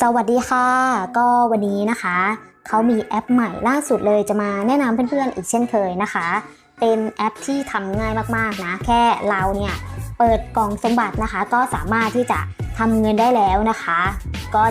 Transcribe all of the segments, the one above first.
สวัสดีค่ะ ก็วันนี้นะคะ เขามีแอปใหม่ล่าสุดเลยจะมาแนะนำเพื่อนๆอีกเช่นเคยนะคะ เป็นแอปที่ทำง่ายมากๆนะ แค่เราเนี่ยเปิดกล่องสมบัตินะคะ ก็สามารถที่จะทำเงินได้แล้วนะคะ ก็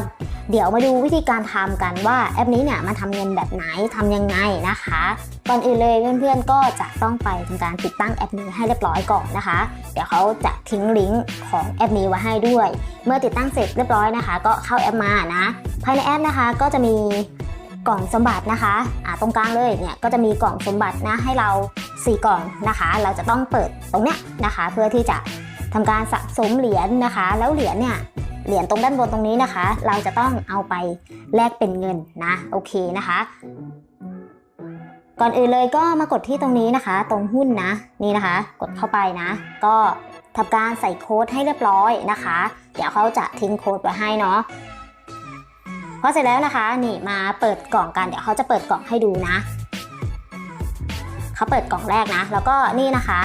เดี๋ยวมาดูวิธีการทำกันว่าแอปนี้เนี่ยมันทำเงินแบบไหนทำยังไงนะคะ ก่อนอื่นเลยเพื่อนๆก็จะต้องไปทำการติดตั้งแอปนี้ให้เรียบร้อยก่อนนะคะ เดี๋ยวเขาจะทิ้งลิงก์ของแอปนี้ไว้ให้ด้วย เมื่อติดตั้งเสร็จเรียบร้อยนะคะ ก็เข้าแอปมานะ ภายในแอปนะคะก็จะมีกล่องสมบัตินะคะอ่าตรงกลางเลยเนี่ยก็จะมีกล่องสมบัตินะให้เรา 4 กล่องนะคะ เราจะต้องเปิดตรงเนี้ยนะคะ เพื่อที่จะทำการสะสมเหรียญนะคะ แล้วเหรียญเนี่ย เหรียญตรงด้านบนตรงนี้นะคะ เราจะต้องเอาไปแลกเป็นเงินนะโอเคนะคะ ก่อนอื่นเลยก็มากดที่ตรงนี้นะคะ ตรงหุ้นนะนี่นะคะ กดเข้าไปนะ ก็ทำการใส่โค้ดให้เรียบร้อยนะคะ เดี๋ยวเขาจะทิ้งโค้ดไว้ให้เนาะพอเสร็จแล้วนะคะนี่มาเปิดกล่องกันเดี๋ยวเขาจะเปิดกล่องให้ดูนะเขาเปิดกล่องแรกนะ แล้วก็นี่นะคะ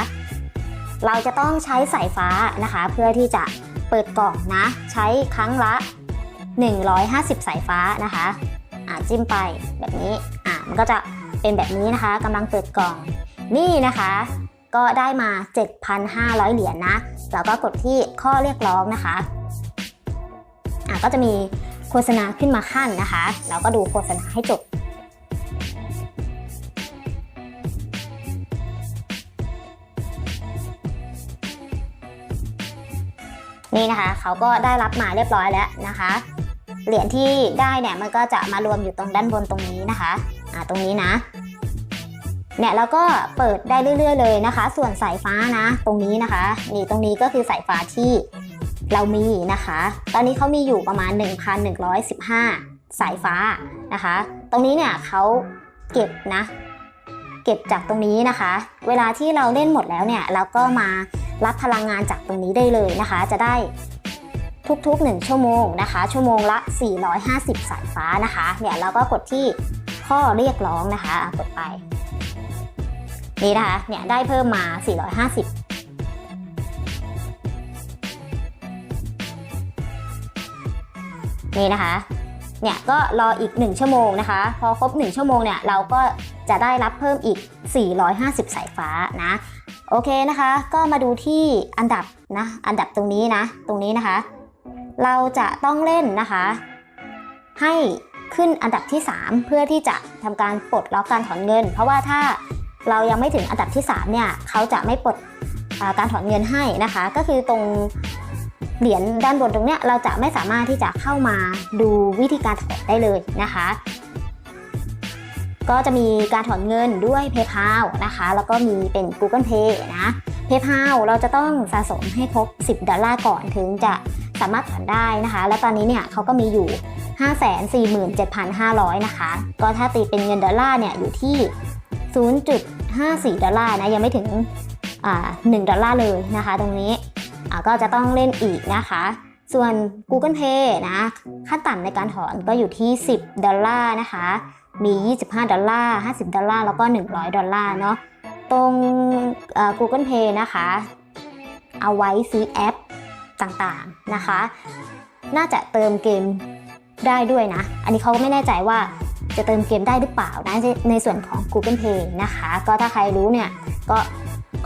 เราจะต้องใช้สายฟ้านะคะ เพื่อที่จะ เปิดกล่องนะ ใช้ครั้งละ 150 สายฟ้านะคะอ่าจิ้มไปแบบนี้อ่ามันก็จะเป็นแบบนี้นะคะกำลังเปิดกล่องนี่นะคะ ก็ได้มา 7,500 เหรียญนะแล้วก็กดที่ข้อเรียกร้องนะคะอะก็จะมีโฆษณาขึ้นมาขั้นนะคะ เราก็ดูโฆษณาให้จบ นี่นะคะเขาก็ได้รับมาเรียบร้อยแล้วนะคะ เหรียญที่ได้เนี่ยมันก็จะมารวมอยู่ตรงด้านบนตรงนี้นะคะอ่าตรงนี้นะเนี่ยแล้วก็เปิดได้เรื่อย ๆ เลยนะคะ ส่วนสายฟ้านะ ตรงนี้นะคะ นี่ตรงนี้ก็คือสายฟ้าที่เรามีนะคะ ตอนนี้เขามีอยู่ประมาณ 1,115 สายฟ้านะคะ ตรงนี้เนี่ยเขาเก็บนะ เก็บจากตรงนี้นะคะ เวลาที่เราเล่นหมดแล้วเนี่ยเราก็มา รับพลังงานจากตรงนี้ได้เลยนะคะ จะได้ทุกๆ 1 ชั่วโมงนะคะ ชั่วโมงละ 450 สายฟ้านะคะเนี่ยเราก็กดที่ข้อเรียกร้องนะคะกดไปนี่นะคะเนี่ยได้เพิ่มมา 450นี่นะคะ เนี่ยก็รออีก 1 ชั่วโมงนะคะ พอครบ 1 ชั่วโมงเนี่ยเราก็จะได้รับเพิ่มอีก 450 สายฟ้านะโอเคนะคะ ก็มาดูที่อันดับนะอันดับตรงนี้นะ ตรงนี้นะคะ เราจะต้องเล่นนะคะ ให้ขึ้นอันดับที่ 3 เพื่อที่จะทำการปลดล็อกการถอนเงิน เพราะว่าถ้าเรายังไม่ถึงอันดับที่ 3 เนี่ยเขาจะไม่ปลดการถอนเงินให้นะคะ ก็คือตรง เหรียญด้านบนตรงเนี้ยเราจะไม่สามารถที่จะเข้ามาดูวิธีการถอนได้เลยนะคะ ก็จะมีการถอนเงินด้วย PayPal นะคะ แล้วก็มีเป็น Google Pay นะ PayPal เราจะต้องสะสมให้ครบ 10 ดอลลาร์ก่อนถึงจะสามารถถอนได้นะคะ แล้วตอนนี้เนี่ยเขาก็มีอยู่ 547,500 นะคะ ก็ถ้าตีเป็นเงินดอลลาร์เนี่ยอยู่ที่ 0.54 ดอลลาร์นะ ยังไม่ถึง1ดอลลาร์เลยนะคะตรงนี้ ก็จะต้องเล่นอีกนะคะ ส่วน Google Pay นะขั้นต่ำในการถอนก็อยู่ที่ 10 ดอลลาร์นะคะ มี 25 ดอลลาร์ 50 ดอลลาร์ แล้วก็ 100 ดอลลาร์เนาะ ตรง Google Pay นะคะ เอาไว้ซื้อแอปต่างๆนะคะ น่าจะเติมเกมได้ด้วยนะ อันนี้เขาก็ไม่แน่ใจว่าจะเติมเกมได้หรือเปล่านะในส่วนของ Google Pay นะคะ ก็ถ้าใครรู้เนี่ยก็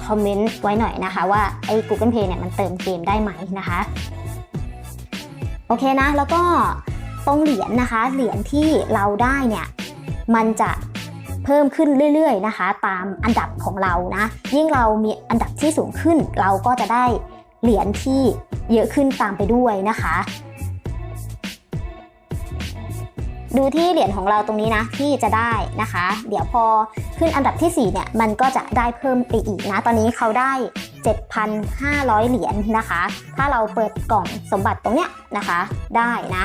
คอมเมนต์ไว้หน่อยนะคะ ว่าไอ้ Google Pay เนี่ยมันเติมเกมได้ไหมนะคะ โอเคนะ แล้วก็ตรงเหรียญนะคะ เหรียญที่เราได้เนี่ย มันจะเพิ่มขึ้นเรื่อยๆนะคะ ตามอันดับของเรานะ ยิ่งเรามีอันดับที่สูงขึ้น เราก็จะได้เหรียญที่เยอะขึ้นตามไปด้วยนะคะ ดูที่เหรียญของเราตรงนี้นะที่จะได้นะคะ เดี๋ยวพอขึ้นอันดับที่4เนี่ยมันก็จะได้เพิ่มไปอีกนะ ตอนนี้เขาได้ 7,500 เหรียญนะคะ ถ้าเราเปิดกล่องสมบัติตรงเนี้ยนะคะ ได้นะ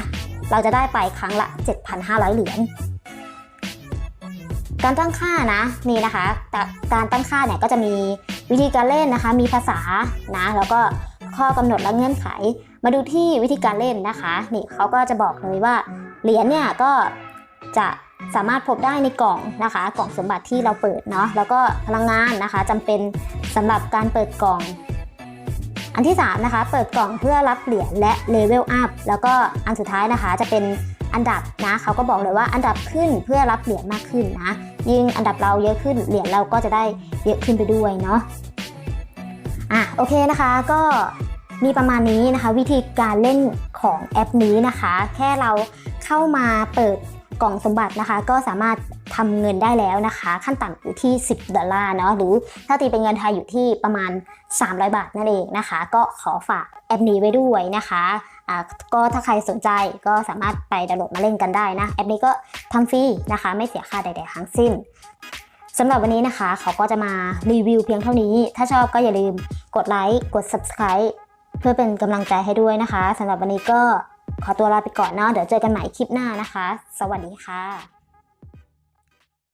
เราจะได้ไปครั้งละ 7,500 เหรียญการตั้งค่านะนี่นะคะแต่การตั้งค่าเนี่ยก็จะมีวิธีการเล่นนะคะ มีภาษานะแล้วก็ข้อกำหนดและเงื่อนไข มาดูที่วิธีการเล่นนะคะ นี่เขาก็จะบอกเลยว่า เหรียญเนี่ยก็จะสามารถพบได้ในกล่องนะคะ กล่องสมบัติที่เราเปิดเนาะแล้วก็พลังงานนะคะจำเป็นสำหรับการเปิดกล่อง อันที่3นะคะเปิดกล่องเพื่อรับเหรียญและเลเวลอัพแล้วก็อันสุดท้ายนะคะจะเป็นอันดับนะเขาก็บอกเลยว่าอันดับขึ้นเพื่อรับเหรียญมากขึ้นนะยิ่งอันดับเราเยอะขึ้นเหรียญเราก็จะได้เยอะขึ้นไปด้วยเนาะอะโอเคนะคะก็มีประมาณนี้นะคะ วิธีการเล่นของแอปนี้นะคะ แค่เรา เข้ามาเปิดกล่องสมบัตินะคะ ก็สามารถทำเงินได้แล้วนะคะ ขั้นต่ำอยู่ที่ 10 ดอลลาร์เนาะหรือถ้าตีเป็นเงินไทยอยู่ที่ประมาณ 300 บาทนั่นเองนะคะ ก็ขอฝากแอปนี้ไว้ด้วยนะคะอ่าก็ถ้าใครสนใจก็สามารถไปดาวน์โหลดมาเล่นกันได้นะ แอปนี้ก็ทำฟรีนะคะ ไม่เสียค่าใดๆทั้งสิ้นสำหรับวันนี้นะคะเขาก็จะมารีวิวเพียงเท่านี้ ถ้าชอบก็อย่าลืมกดไลค์กด subscribe เพื่อเป็นกำลังใจให้ด้วยนะคะสำหรับวันนี้ก็ ขอตัวลาไปก่อนเนาะเดี๋ยวเจอกันใหม่คลิปหน้านะคะ สวัสดีค่ะ